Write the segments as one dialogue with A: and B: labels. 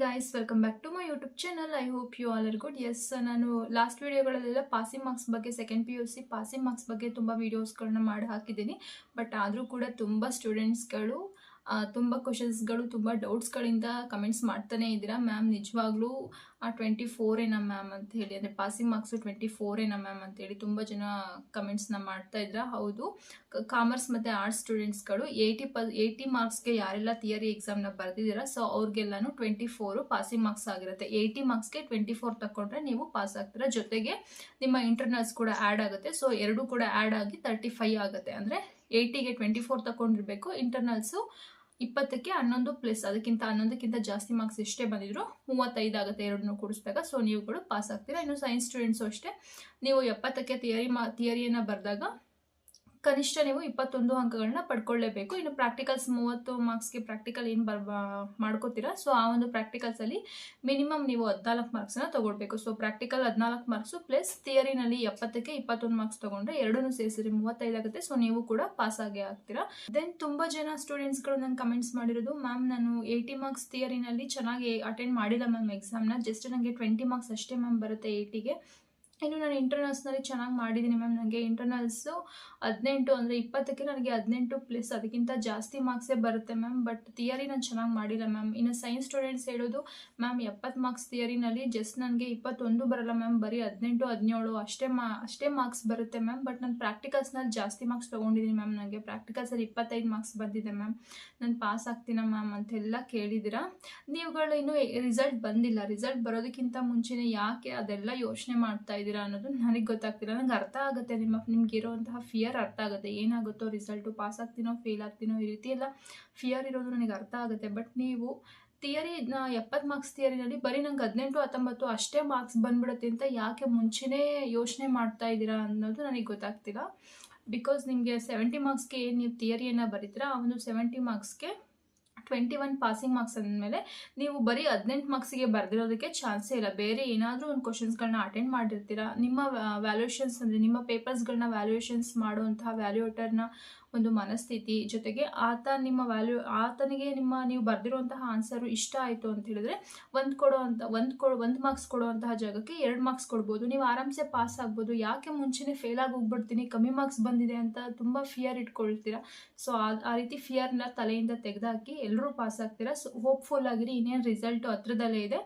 A: Guys welcome back to my YouTube channel I hope you all are good yes ನಾನು last ವೀಡಿಯೋಗಳಲ್ಲೆಲ್ಲ passing marks ಬಗ್ಗೆ second P U C passing marks ಬಗ್ಗೆ ತುಂಬ ವೀಡಿಯೋಸ್ಗಳನ್ನ ಮಾಡಿ ಹಾಕಿದ್ದೀನಿ but ಆದರೂ ಕೂಡ ತುಂಬ ಸ್ಟೂಡೆಂಟ್ಸ್ಗಳು ತುಂಬ ಕ್ವಶನ್ಸ್ಗಳು ತುಂಬ ಡೌಟ್ಸ್ಗಳಿಂದ ಕಮೆಂಟ್ಸ್ ಮಾಡ್ತಾನೆ ಇದ್ದೀರಾ? ಮ್ಯಾಮ್ ನಿಜವಾಗ್ಲೂ ಟ್ವೆಂಟಿ ಫೋರ್ ಏನಾ ಮ್ಯಾಮ್ ಅಂತ ಹೇಳಿ, ಅಂದರೆ ಪಾಸಿಂಗ್ ಮಾರ್ಕ್ಸು ಟ್ವೆಂಟಿ ಫೋರ್ ಏನಾ ಮ್ಯಾಮ್ ಅಂತೇಳಿ ತುಂಬ ಜನ ಕಮೆಂಟ್ಸ್ನ ಮಾಡ್ತಾ ಇದ್ರ ಹೌದು. ಕಾಮರ್ಸ್ ಮತ್ತು ಆರ್ಟ್ಸ್ ಸ್ಟೂಡೆಂಟ್ಸ್ಗಳು ಏಯ್ಟಿ ಪ ಏಯ್ಟಿ ಮಾರ್ಕ್ಸ್ಗೆ ಯಾರೆಲ್ಲ ಥಿಯರಿ ಎಕ್ಸಾಮ್ನ ಬರೆದಿದ್ದೀರಾ? ಸೊ ಅವ್ರಿಗೆಲ್ಲನೂ ಟ್ವೆಂಟಿ ಫೋರು ಪಾಸಿಂಗ್ ಮಾರ್ಕ್ಸ್ ಆಗಿರುತ್ತೆ. ಏಯ್ಟಿ ಮಾರ್ಕ್ಸ್ಗೆ ಟ್ವೆಂಟಿ ಫೋರ್ ತಗೊಂಡ್ರೆ ನೀವು ಪಾಸ್ ಆಗ್ತೀರ? ಜೊತೆಗೆ, ನಿಮ್ಮ ಇಂಟರ್ನಲ್ಸ್ ಕೂಡ ಆ್ಯಡ್ ಆಗುತ್ತೆ. ಸೊ ಎರಡೂ ಕೂಡ ಆ್ಯಡ್ ಆಗಿ ತರ್ಟಿ ಫೈವ್ ಆಗುತ್ತೆ. ಅಂದರೆ ಏಯ್ಟಿಗೆ ಟ್ವೆಂಟಿ ಫೋರ್ ತಗೊಂಡಿರ್ಬೇಕು ಇಂಟರ್ನಲ್ಸು ಇಪ್ಪತ್ತಕ್ಕೆ ಹನ್ನೊಂದು ಪ್ಲಸ್ ಅದಕ್ಕಿಂತ ಹನ್ನೊಂದಕ್ಕಿಂತ ಜಾಸ್ತಿ ಮಾರ್ಕ್ಸ್ ಎಷ್ಟೇ ಬಂದಿದ್ರು ಮೂವತ್ತೈದು ಆಗುತ್ತೆ ಎರಡನ್ನೂ ಕೂಡಿಸಿದಾಗ. ಸೊ ನೀವುಗಳು ಪಾಸ್ ಆಗ್ತೀರಾ. ಇನ್ನು ಸೈನ್ಸ್ ಸ್ಟೂಡೆಂಟ್ಸು ಅಷ್ಟೇ. ನೀವು ಎಪ್ಪತ್ತಕ್ಕೆ ಥಿಯರಿ ಮಾ ಥಿಯರಿಯನ್ನು ಬರೆದಾಗ ಕನಿಷ್ಠ ನೀವು ಇಪ್ಪತ್ತೊಂದು ಅಂಕಗಳನ್ನ ಪಡ್ಕೊಳ್ಳೇಬೇಕು. ಇನ್ನು ಪ್ರಾಕ್ಟಿಕಲ್ಸ್ ಮೂವತ್ತು ಮಾರ್ಕ್ಸ್ಗೆ ಪ್ರಾಕ್ಟಿಕಲ್ ಏನು ಬರ್ ಮಾಡ್ಕೋತೀರಾ? ಸೊ ಆ ಒಂದು ಪ್ರಾಕ್ಟಿಕಲ್ಸಲ್ಲಿ ಮಿನಿಮಮ್ ನೀವು ಹದಿನಾಲ್ಕು ಮಾರ್ಕ್ಸನ್ನ ತೊಗೊಳ್ಬೇಕು. ಸೊ ಪ್ರಾಕ್ಟಿಕಲ್ ಹದಿನಾಲ್ಕು ಮಾರ್ಕ್ಸು ಪ್ಲಸ್ ಥಿಯರಿನಲ್ಲಿ ಎಪ್ಪತ್ತಕ್ಕೆ ಇಪ್ಪತ್ತೊಂದು ಮಾರ್ಕ್ಸ್ ತೊಗೊಂಡ್ರೆ ಎರಡೂ ಸೇರಿಸಿರಿ ಮೂವತ್ತೈದು ಆಗುತ್ತೆ. ಸೊ ನೀವು ಕೂಡ ಪಾಸ್ ಆಗೇ ಆಗ್ತೀರಾ? ದೆನ್ ತುಂಬ ಜನ ಸ್ಟೂಡೆಂಟ್ಸ್ಗಳು ನಂಗೆ ಕಮೆಂಟ್ಸ್ ಮಾಡಿರೋದು ಮ್ಯಾಮ್ ನಾನು ಏಯ್ಟಿ ಮಾರ್ಕ್ಸ್ ಥಿಯರಿನಲ್ಲಿ ಚೆನ್ನಾಗಿ ಅಟೆಂಡ್ ಮಾಡಿಲ್ಲ ಮ್ಯಾಮ್ ಎಕ್ಸಾಮ್ನ ಜಸ್ಟ್ ನನಗೆ ಟ್ವೆಂಟಿ ಮಾರ್ಕ್ಸ್ ಅಷ್ಟೇ ಮ್ಯಾಮ್ ಬರುತ್ತೆ ಏಯ್ಟಿಗೆ ಇನ್ನು ನಾನು ಇಂಟರ್ನಲ್ಸ್ನಲ್ಲಿ ಚೆನ್ನಾಗಿ ಮಾಡಿದ್ದೀನಿ ಮ್ಯಾಮ್ ನನಗೆ ಇಂಟರ್ನಲ್ಸು ಹದಿನೆಂಟು ಅಂದರೆ ಇಪ್ಪತ್ತಕ್ಕೆ ನನಗೆ ಹದಿನೆಂಟು ಪ್ಲಸ್ ಅದಕ್ಕಿಂತ ಜಾಸ್ತಿ ಮಾರ್ಕ್ಸೇ ಬರುತ್ತೆ ಮ್ಯಾಮ್ ಬಟ್ ಥಿಯರಿ ನಾನು ಚೆನ್ನಾಗಿ ಮಾಡಿಲ್ಲ ಮ್ಯಾಮ್ ಇನ್ನು ಸೈನ್ಸ್ ಸ್ಟೂಡೆಂಟ್ಸ್ ಹೇಳೋದು ಮ್ಯಾಮ್ ಎಪ್ಪತ್ತು ಮಾರ್ಕ್ಸ್ ಥಿಯರಿನಲ್ಲಿ ಜಸ್ಟ್ ನನಗೆ ಇಪ್ಪತ್ತೊಂದು ಬರಲ್ಲ ಮ್ಯಾಮ್ ಬರೀ ಹದಿನೆಂಟು ಹದಿನೇಳು ಅಷ್ಟೇ ಮಾ, ಅಷ್ಟೇ ಮಾರ್ಕ್ಸ್ ಬರುತ್ತೆ ಮ್ಯಾಮ್ ಬಟ್ ನಾನು ಪ್ರಾಕ್ಟಿಕಲ್ಸ್ನಲ್ಲಿ ಜಾಸ್ತಿ ಮಾರ್ಕ್ಸ್ ತೊಗೊಂಡಿದ್ದೀನಿ ಮ್ಯಾಮ್ ನನಗೆ ಪ್ರಾಕ್ಟಿಕಲ್ಸಲ್ಲಿ ಇಪ್ಪತ್ತೈದು ಮಾರ್ಕ್ಸ್ ಬಂದಿದೆ ಮ್ಯಾಮ್ ನಾನು ಪಾಸ್ ಆಗ್ತೀನ ಮ್ಯಾಮ್ ಅಂತೆಲ್ಲ ಕೇಳಿದ್ದೀರಾ ನೀವುಗಳು ಇನ್ನೂ ರಿಸಲ್ಟ್ ಬಂದಿಲ್ಲ. ರಿಸಲ್ಟ್ ಬರೋದಕ್ಕಿಂತ ಮುಂಚೆನೇ ಯಾಕೆ ಅದೆಲ್ಲ ಯೋಚನೆ ಮಾಡ್ತಾ ಅನ್ನೋದು ನನಗೆ ಗೊತ್ತಾಗ್ತಿಲ್ಲ. ನನಗೆ ಅರ್ಥ ಆಗುತ್ತೆ ನಿಮ್ಮ ನಿಮ್ಗೆ ಇರೋವಂತಹ ಫಿಯರ್ ಅರ್ಥ ಆಗುತ್ತೆ. ಏನಾಗುತ್ತೋ ರಿಸಲ್ಟು ಪಾಸ್ ಆಗ್ತೀನೋ ಫೇಲ್ ಆಗ್ತೀನೋ ಈ ರೀತಿ ಎಲ್ಲ ಫಿಯರ್ ಇರೋದು ನನಗೆ ಅರ್ಥ ಆಗುತ್ತೆ. ಬಟ್ ನೀವು ಥಿಯರಿ ಎಪ್ಪತ್ತು ಮಾರ್ಕ್ಸ್ ಥಿಯರಿನಲ್ಲಿ ಬರೀ ನಂಗೆ ಹದಿನೆಂಟು, ಹತ್ತೊಂಬತ್ತು ಅಷ್ಟೇ ಮಾರ್ಕ್ಸ್ ಬಂದ್ಬಿಡುತ್ತೆ ಅಂತ ಯಾಕೆ ಮುಂಚೆನೇ ಯೋಚನೆ ಮಾಡ್ತಾ ಇದ್ದೀರಾ ಅನ್ನೋದು ನನಗೆ ಗೊತ್ತಾಗ್ತಿಲ್ಲ. ಬಿಕಾಸ್ ನಿಮಗೆ ಸೆವೆಂಟಿ ಮಾರ್ಕ್ಸ್ಗೆ ಏನು ನೀವು ಥಿಯರಿಯನ್ನು ಬರೀತೀರಾ ಆ ಒಂದು ಸೆವೆಂಟಿ ಮಾರ್ಕ್ಸ್ಗೆ ಟ್ವೆಂಟಿ ಒನ್ ಪಾಸಿಂಗ್ ಮಾರ್ಕ್ಸ್ ಅಂದಮೇಲೆ ನೀವು ಬರೀ ಹದಿನೆಂಟು ಮಾರ್ಕ್ಸಿಗೆ ಬರೆದಿರೋದಕ್ಕೆ ಚಾನ್ಸೇ ಇಲ್ಲ. ಬೇರೆ ಏನಾದರೂ ಒಂದು ಕ್ವಶನ್ಸ್ಗಳನ್ನ ಅಟೆಂಡ್ ಮಾಡಿರ್ತೀರಾ ನಿಮ್ಮ ವ್ಯಾಲ್ಯೂಯೇಷನ್ಸ್ ಅಂದರೆ ನಿಮ್ಮ ಪೇಪರ್ಸ್ಗಳನ್ನ ವ್ಯಾಲ್ಯೂಯೇಷನ್ಸ್ ಮಾಡುವಂತಹ ವ್ಯಾಲ್ಯೂಯೇಟರ್ನ ಒಂದು ಮನಸ್ಥಿತಿ ಜೊತೆಗೆ ಆತ ನಿಮ್ಮ ವ್ಯಾಲ್ಯೂ ಆತನಿಗೆ ನಿಮ್ಮ ನೀವು ಬರೆದಿರುವಂತಹ ಆನ್ಸರು ಇಷ್ಟ ಆಯಿತು ಅಂತ ಹೇಳಿದ್ರೆ ಒಂದು ಕೊಡೋ ಅಂತ, ಒಂದು ಕೊಡೋ, ಒಂದು ಮಾರ್ಕ್ಸ್ ಕೊಡುವಂತಹ ಜಾಗಕ್ಕೆ ಎರಡು ಮಾರ್ಕ್ಸ್ ಕೊಡ್ಬೋದು. ನೀವು ಆರಾಮ್ಸೆ ಪಾಸ್ ಆಗ್ಬೋದು. ಯಾಕೆ ಮುಂಚೆನೇ ಫೇಲ್ ಆಗಿ ಹೋಗ್ಬಿಡ್ತೀನಿ? ಕಮ್ಮಿ ಮಾರ್ಕ್ಸ್ ಬಂದಿದೆ ಅಂತ ತುಂಬ ಫಿಯರ್ ಇಟ್ಕೊಳ್ತೀರಾ? ಸೊ ಆ ರೀತಿ ಫಿಯರ್ನ ತಲೆಯಿಂದ ತೆಗೆದಾಕಿ ಎಲ್ಲರೂ ಪಾಸ್ ಆಗ್ತೀರಾ? ಸೊ ಹೋಪ್ಫುಲ್ ಆಗಿರಿ. ಇನ್ನೇನು ರಿಸಲ್ಟು ಹತ್ರದಲ್ಲೇ ಇದೆ.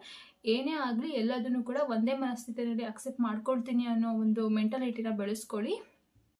A: ಏನೇ ಆಗಲಿ ಎಲ್ಲದನ್ನು ಕೂಡ ಒಂದೇ ಮನಸ್ಥಿತಿಯಲ್ಲಿ ಅಕ್ಸೆಪ್ಟ್ ಮಾಡ್ಕೊಳ್ತೀನಿ ಅನ್ನೋ ಒಂದು ಮೆಂಟಾಲಿಟಿನ ಬೆಳೆಸ್ಕೊಳ್ಳಿ.